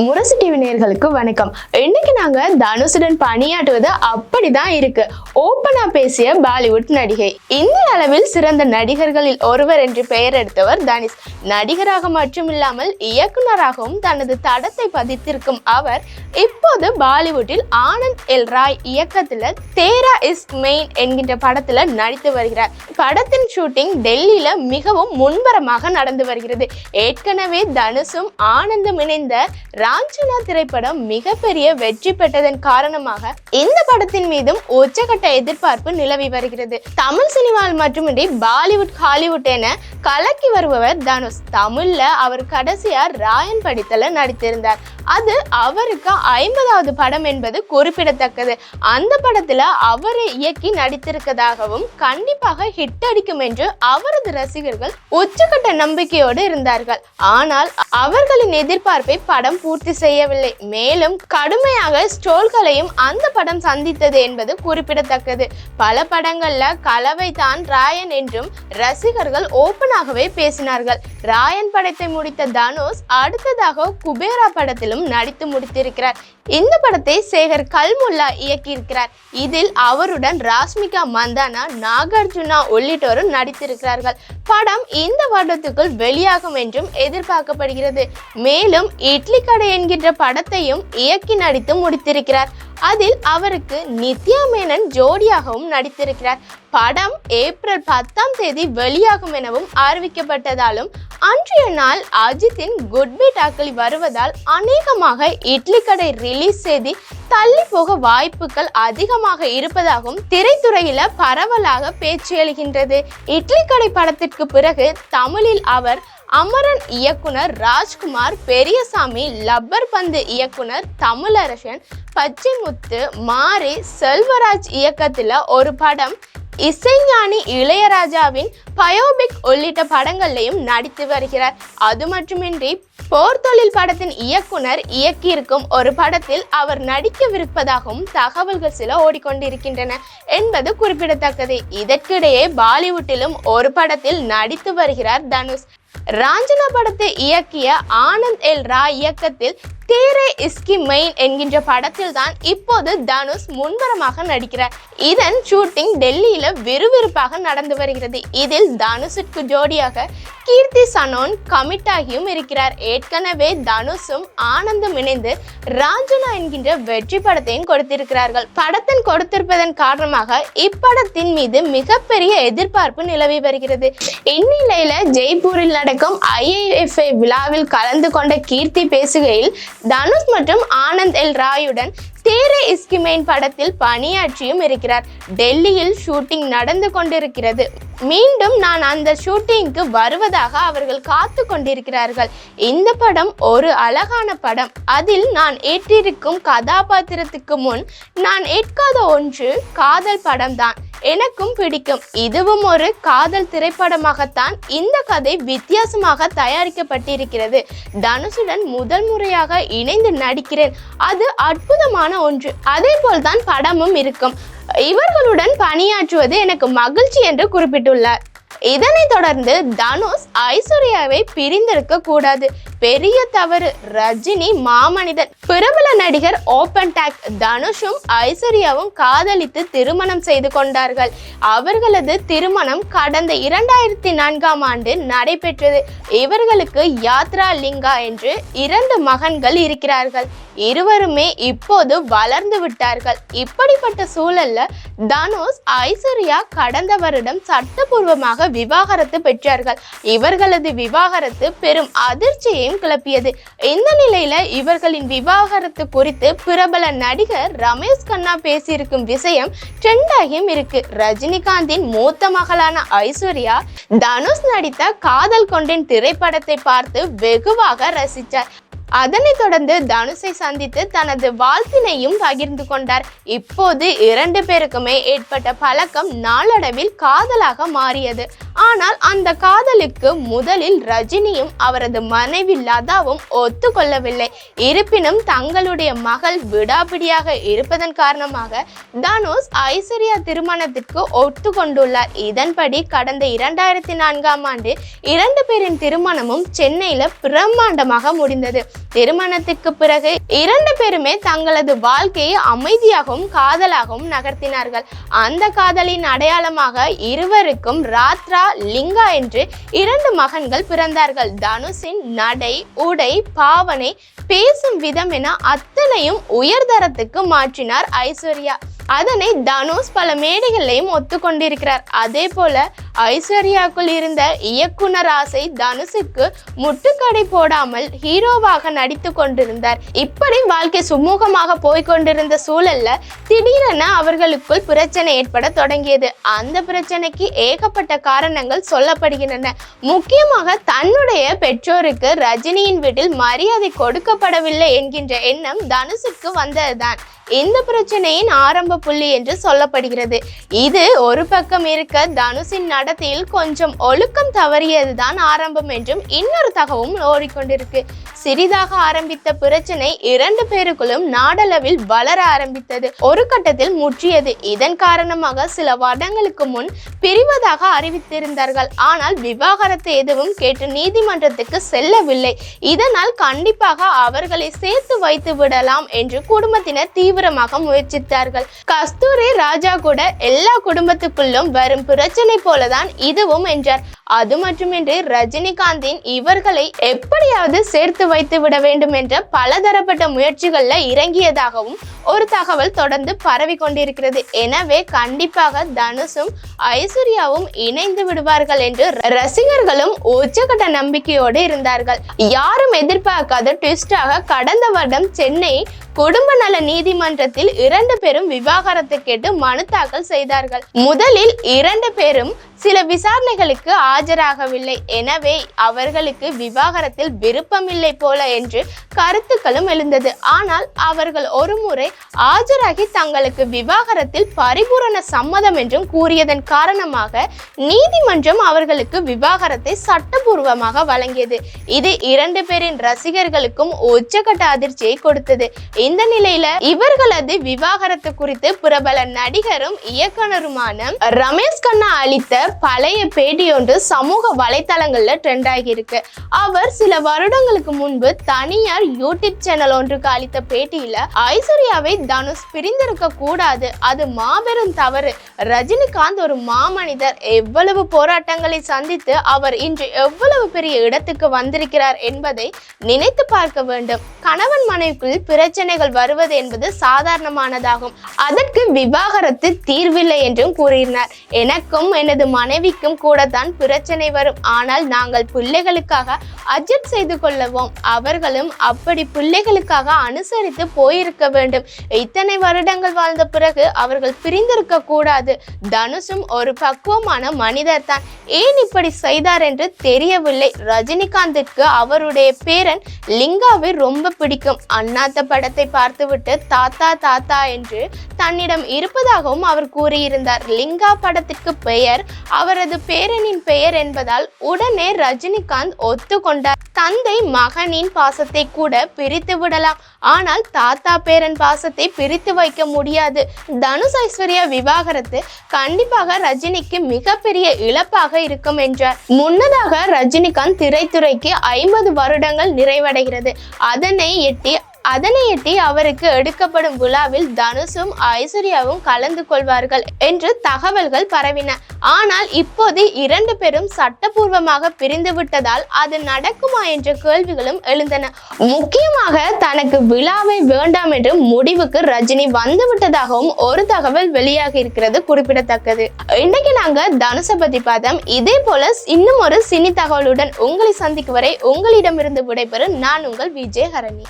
முரசு TV நேர்களுக்கு வணக்கம். இன்னைக்கு நாங்க தனுஷுடன் பணியாற்றுவது அப்படிதான் இருக்கு. ஓப்பனா பேசிய பாலிவுட் நடிகை. இந்த அளவில் சிறந்த நடிகர்களில் ஒருவர் என்று பெயர் எடுத்தவர் தனுஷ். நடிகராக மட்டுமில்லாமல் இயக்குனராகவும் தனது தடத்தை பதித்திருக்கும் அவர் இப்போது பாலிவுட்டில் ஆனந்த் எல் ராய் இயக்கத்துல தேரா இஸ் மெயின் என்கின்ற படத்துல நடித்து வருகிறார். படத்தின் ஷூட்டிங் டெல்லியில மிகவும் முன்பரமாக நடந்து வருகிறது. ஏற்கனவே தனுஷும் ஆனந்தும் இணைந்த ராஞ்சனா திரைப்படம் மிகப்பெரிய வெற்றி பெற்றதன் காரணமாக இந்த படத்தின் மீதும் உச்சகட்ட எதிர்பார்ப்பு நிலவி வருகிறது. தமிழ் சினிமாவில் மட்டுமின்றி பாலிவுட் ஹாலிவுட் என கலக்கி வருபவர் தனுஷ். தமிழ்ல அவர் கடைசியா ராயன் படித்தல நடித்திருந்தார். அது அவருக்கு ஐம்பதாவது படம் என்பது குறிப்பிடத்தக்கது. அந்த படத்துல அவரை இயக்கி நடித்திருக்கதாகவும் கண்டிப்பாக ஹிட் அடிக்கும் என்று அவரது ரசிகர்கள் உச்சக்கட்ட நம்பிக்கையோடு இருந்தார்கள். ஆனால் அவர்களின் எதிர்பார்ப்பை படம் பூர்த்தி செய்யவில்லை. மேலும் கடுமையாக ஸ்டோல்களையும் அந்த படம் சந்தித்தது என்பது குறிப்பிடத்தக்கது. பல படங்கள்ல கலவை தான் ராயன் என்றும் ரசிகர்கள் ஓப்பனாகவே பேசினார்கள். ராயன் படத்தை முடித்த தனுஷ் அடுத்ததாக குபேரா படத்திலும் நடித்து முடித்திருக்கிறார். இந்த படத்தை சேகர் கல்முல்லா இயக்கியிருக்கிறார். இதில் அவருடன் ராஷ்மிகா மந்தானா நாகார்ஜுனா உள்ளிட்டோரும் நடித்திருக்கிறார்கள். படம் இந்த வருடத்துக்குள் வெளியாகும் என்றும் எதிர்பார்க்கப்படுகிறது. மேலும் இட்லி கடை என்கின்ற படத்தையும் இயக்கி நடித்து முடித்திருக்கிறார். அதில் அவருக்கு நித்யா மேனன் ஜோடியாகவும் நடித்திருக்கிறார். படம் ஏப்ரல் பத்தாம் தேதி வெளியாகும் எனவும் அறிவிக்கப்பட்டதாலும் அன்றைய நாள் அஜித்தின் குட் பை டாக்களி வருவதால் அநேகமாக இட்லி கடை ரிலீஸ் செய்தி தள்ளி போக வாய்ப்புகள் அதிகமாக இருப்பதாகவும் திரைத்துறையில பரவலாக பேச்சு எழுகின்றது. இட்லி கடை படத்திற்கு பிறகு தமிழில் அவர் அமரன் இயக்குனர் ராஜ்குமார் பெரியசாமி லப்பர் பந்து இயக்குனர் தமிழரசன் பச்சைமுத்து மாரி செல்வராஜ் இயக்கத்தில் ஒரு படம் இசைஞானி இளையராஜாவின் பயோபிக் உள்ளிட்ட படங்கள்லையும் நடித்து வருகிறார். அது மட்டுமின்றி போர் தொழில் படத்தின் இயக்குனர் இயக்கியிருக்கும் ஒரு படத்தில் அவர் நடிக்கவிருப்பதாகவும் தகவல்கள் சில ஓடிக்கொண்டிருக்கின்றன என்பது குறிப்பிடத்தக்கது. இதற்கிடையே பாலிவுட்டிலும் ஒரு படத்தில் நடித்து வருகிறார் தனுஷ். ராஞ்சனா படத்தை இயக்கிய ஆனந்த் எல் ரா இயக்கத்தில் தேரே இஸ்கி மெயின் என்கின்ற படத்தில் தான் இப்போது தனுஷ் முன்வரமாக நடிக்கிறார். இதன் ஷூட்டிங் டெல்லியில விறுவிறுப்பாக நடந்து வருகிறது. இதில் தனுஷுக்கு ஜோடியாக கீர்த்தி சனோன் கமிட் ஆகியும் இருக்கிறார். ஏற்கனவே தனுஷும் ஆனந்தும் இணைந்து ராஞ்சனா என்கின்ற வெற்றி படத்தையும் கொடுத்திருக்கிறார்கள். படத்தின் கொடுத்திருப்பதன் காரணமாக இப்படத்தின் மீது மிகப்பெரிய எதிர்பார்ப்பு நிலவி வருகிறது. இந்நிலையில ஜெய்ப்பூரில் நடக்கும் ஐஏஎஃப்ஐ விழாவில் கலந்து கொண்ட கீர்த்தி பேசுகையில் தனுஷ் மற்றும் ஆனந்த் எல் ராயுடன் தேரே இஸ்கிமேன் படத்தில் பணியாற்றியும் இருக்கிறார். டெல்லியில் ஷூட்டிங் நடந்து கொண்டிருக்கிறது. மீண்டும் நான் அந்த ஷூட்டிங்க்கு வருவதாக அவர்கள் காத்து கொண்டிருக்கிறார்கள். இந்த படம் ஒரு அழகான படம். அதில் நான் ஏற்றிருக்கும் கதாபாத்திரத்துக்கு முன் நான் ஏற்காத ஒன்று காதல் படம்தான். எனக்கும் பிடிக்கும். இதுவும் ஒரு காதல் திரைப்படமாகத்தான் இந்த கதை வித்தியாசமாக தயாரிக்கப்பட்டிருக்கிறது. தனுஷுடன் முதல் முறையாக இணைந்து நடிக்கிறேன். அது அற்புதமான ஒன்று. அதே போல்தான் படமும் இருக்கும். இவர்களுடன் பணியாற்றுவது எனக்கு மகிழ்ச்சி என்று குறிப்பிட்டுள்ளார். இதனைத் தொடர்ந்து தனுஷ் ஐஸ்வர்யாவை பிரிந்திருக்க கூடாது. பெரிய தவறு ரஜினி மாமனிதன். பிரபல நடிகர் ஓபன் டாக் தனுஷும் ஐஸ்வர்யாவும் காதலித்து திருமணம் செய்து கொண்டார்கள். அவர்களது திருமணம் கடந்த இரண்டாயிரத்தி நான்காம் ஆண்டு நடைபெற்றது. இவர்களுக்கு யாத்ரா லிங்கா என்று இரண்டு மகன்கள் இருக்கிறார்கள். இருவருமே இப்போது வளர்ந்து விட்டார்கள். இப்படிப்பட்ட சூழல்ல தனுஷ் ஐஸ்வர்யா கடந்த வருடம் சட்டபூர்வமாக விவாகரத்து பெற்றார்கள். இவர்களது விவாகரத்து பெரும் அதிர்ச்சியையும் கிளப்பியது. இந்த நிலையில இவர்களின் விவாகரத்து குறித்து பிரபல நடிகர் ரமேஷ் கண்ணா பேசியிருக்கும் விஷயம் ட்ரெண்டாகியும் இருக்கு. ரஜினிகாந்தின் மூத்த மகளான ஐஸ்வர்யா தனுஷ் நடித்த காதல் கொண்டேன் திரைப்படத்தை பார்த்து வெகுவாக ரசித்தார் அதனைத் தொடர்ந்து தனுஷை சந்தித்து தனது வாழ்த்தினையும் பகிர்ந்து கொண்டார். இப்போது இரண்டு பேருக்குமே ஏற்பட்ட பழக்கம் நாளடைவில் காதலாக மாறியது. ஆனால் அந்த காதலுக்கு முதலில் ரஜினியும் அவரது மனைவி லதாவும் ஒத்துக்கொள்ளவில்லை. இருப்பினும் தங்களுடைய மகள் விடாபிடியாக இருப்பதன் காரணமாக தனுஷ் ஐஸ்வர்யா திருமணத்திற்கு ஒத்துக்கொண்டுள்ளார். இதன்படி கடந்த இரண்டாயிரத்தி நான்காம் ஆண்டு இரண்டு பேரின் திருமணமும் சென்னையில பிரம்மாண்டமாக முடிந்தது. திருமணத்துக்கு பிறகு இரண்டு பேருமே தங்களது வாழ்க்கையை அமைதியாகவும் காதலாகவும் நகர்த்தினார்கள். அந்த காதலின் அடையாளமாக இருவருக்கும் ராத்ரா லிங்கா என்று இரண்டு மகன்கள் பிறந்தார்கள். தனுஷின் நடை உடை பாவனை பேசும் விதம் என அத்தனையும் உயர்தரத்துக்கு மாற்றினார் ஐஸ்வர்யா. அதனை தனுஷ் பல மேடைகளையும் ஒத்துக்கொண்டிருக்கிறார். அதே போல ஐஸ்வர்யாக்குள் இருந்த இயக்குனர் ஆசை தனுஷுக்கு முட்டுக்கடை போடாமல் ஹீரோவாக நடித்து கொண்டிருந்தார். இப்படி வாழ்க்கை சுமூகமாக போய்கொண்டிருந்த சூழல்ல திடீரென அவர்களுக்குள் பிரச்சனை ஏற்பட தொடங்கியது. அந்த பிரச்சனைக்கு ஏகப்பட்ட காரணங்கள் சொல்லப்படுகின்றன. முக்கியமாக தன்னுடைய பெற்றோருக்கு ரஜினியின் வீட்டில் மரியாதை கொடுக்கப்படவில்லை என்கின்ற எண்ணம் தனுஷுக்கு வந்ததுதான். இந்த பிரச்சனையின் ஆரம்ப புள்ளி என்று சொல்லப்படுகிறது. இது ஒரு பக்கம் இருக்க தனுஷின் நடத்தையில் கொஞ்சம் ஒழுக்கம் தவறியதுதான் ஆரம்பம் என்றும் இன்னொரு தகவலும் ஓடிக்கொண்டிருக்கு. சிறிதாக ஆரம்பித்த பிரச்சனை இரண்டு பேருக்குள்ளும் நாடளவில் வளர ஆரம்பித்தது. ஒரு கட்டத்தில் முற்றியது. இதன் காரணமாக சில வருடங்களுக்கு முன் பிரிவதாக அறிவித்திருந்தார்கள். ஆனால் விவாகரத்து எதுவும் கேட்டு நீதிமன்றத்துக்கு செல்லவில்லை. இதனால் கண்டிப்பாக அவர்களை சேர்த்து வைத்து விடலாம் என்று குடும்பத்தினர் தீவிரமாக முயற்சித்தார்கள். கஸ்தூரி ராஜா கூட எல்லா குடும்பத்துக்குள்ளும் வரும் பிரச்சனை போலதான் இதுவும் என்றார். அது மட்டுமின்றி ரஜினிகாந்தின் இவர்களை எப்படியாவது சேர்த்து வைத்து விட வேண்டும் என்ற பலதரப்பட்ட முயற்சிகள்ல இறங்கியதாகவும் ஒரு தகவல் தொடர்ந்து பரவி கொண்டிருக்கிறது. எனவே கண்டிப்பாக தனுஷும் ஐஸ்வர்யாவும் இணைந்து விடுவார்கள் என்று ரசிகர்களும் உச்சகட்ட நம்பிக்கையோடு இருந்தார்கள். யாரும் எதிர்பார்க்காத ட்விஸ்டாக கடந்த வருடம் சென்னை குடும்ப நல நீதிமன்றத்தில் இரண்டு பேரும் விவாகரத்து கேட்டு மனு தாக்கல் செய்தார்கள். முதலில் இரண்டு பேரும் சில விசாரணைகளுக்கு ஆஜராகவில்லை. எனவே அவர்களுக்கு விவாகரத்தில் விருப்பமில்லை போல என்று கருத்துக்களும் எழுந்தது. ஆனால் அவர்கள் ஒருமுறை ஆஜராகி தங்களுக்கு விவாகரத்தில் பரிபூரண சம்மதம் என்றும் கூறியதன் காரணமாக நீதிமன்றம் அவர்களுக்கு விவாகரத்தை சட்டபூர்வமாக வழங்கியது. இது இரண்டு பேரின் ரசிகர்களுக்கும் உச்சகட்ட அதிர்ச்சியை கொடுத்தது. இந்த நிலையில இவர்களது விவாகரத்து குறித்து பிரபல நடிகரும் இயக்குனருமான ரமேஷ் கண்ணா அளித்த பழைய பேட்டியொன்று சமூக வலைத்தளங்கள்ல ட்ரெண்ட் ஆகியிருக்கு. அவர் சில வருடங்களுக்கு முன்பு தனியார் யூடியூப் சேனல் ஒன்றுக்கு அளித்த பேட்டியில ஐஸ்வர்யாவை தனுஷ் பிரிந்திருக்க கூடாது அது மாபெரும் தவறு. ரஜினிகாந்த் ஒரு மாமனிதர் எவ்வளவு போராட்டங்களை சந்தித்து அவர் இன்று எவ்வளவு பெரிய இடத்துக்கு வந்திருக்கிறார் என்பதை நினைத்து பார்க்க வேண்டும். கணவன் மனைவிக்குள் பிரச்சனை பிரச்சனைகள் வருவது என்பது சாதாரணமானதாகும். அதற்கு விவாகரத்து தீர்வில்லை என்றும் கூறினார். எனக்கும் எனது மனைவிக்கும் கூட தான் பிரச்சனை வரும். ஆனால் நாங்கள் பிள்ளைகளுக்காக அட்ஜஸ்ட் செய்து கொள்ளவும் அவர்களும் அப்படி பிள்ளைகளுக்காக அனுசரித்து போயிருக்க வேண்டும். இத்தனை வருடங்கள் வாழ்ந்த பிறகு அவர்கள் பிரிந்திருக்க கூடாது. தனுஷும் ஒரு பக்குவமான மனிதர் தான். ஏன் இப்படி செய்தார் என்று தெரியவில்லை. ரஜினிகாந்திற்கு அவருடைய பேரன் லிங்காவை ரொம்ப பிடிக்கும். அண்ணாத்த படத்தை பார்த்துவிட்டு தாத்தா தாத்தா என்று தன்னிடம் இருப்பதாகவும் அவர் கூறியிருந்தார். லிங்கா படத்திற்கு பெயர் அவரது பேரனின் பெயர் என்பதால் உடனே ரஜினிகாந்த் ஒத்துக்கொண்டார். தந்தை மகனின் பாசத்தை கூட பிரித்து விடலாம். ஆனால் தாத்தா பேரன் பாசத்தை பிரித்து வைக்க முடியாது. தனுஷ் ஐஸ்வர்யா விவாகரத்து கண்டிப்பாக ரஜினிக்கு மிகப்பெரிய இழப்பாக இருக்கும் என்றார். முன்னதாக ரஜினிகாந்த் திரைத்துறைக்கு ஐம்பது வருடங்கள் நிறைவடைகிறது. அதனை எட்டி அதனையொட்டி அவருக்கு எடுக்கப்படும் விழாவில் தனுஷும் ஐஸ்வர்யாவும் கலந்து கொள்வார்கள் என்று தகவல்கள் பரவின. ஆனால் இப்போது இரண்டு பேரும் சட்டபூர்வமாக பிரிந்து விட்டதால் அது நடக்குமா என்ற கேள்விகளும் எழுந்தன. முக்கியமாக தனக்கு விழாவை வேண்டாம் என்று முடிவுக்கு ரஜினி வந்து விட்டதாகவும் ஒரு தகவல் வெளியாகி இருக்கிறது குறிப்பிடத்தக்கது. இன்னைக்கு நாங்க தனுஷ பத்தி பார்த்தோம். இதே போல இன்னும் ஒரு சினி தகவலுடன் உங்களை சந்திக்கும் வரை உங்களிடமிருந்து விடைபெறும் நான் உங்கள் விஜய் ஹரணி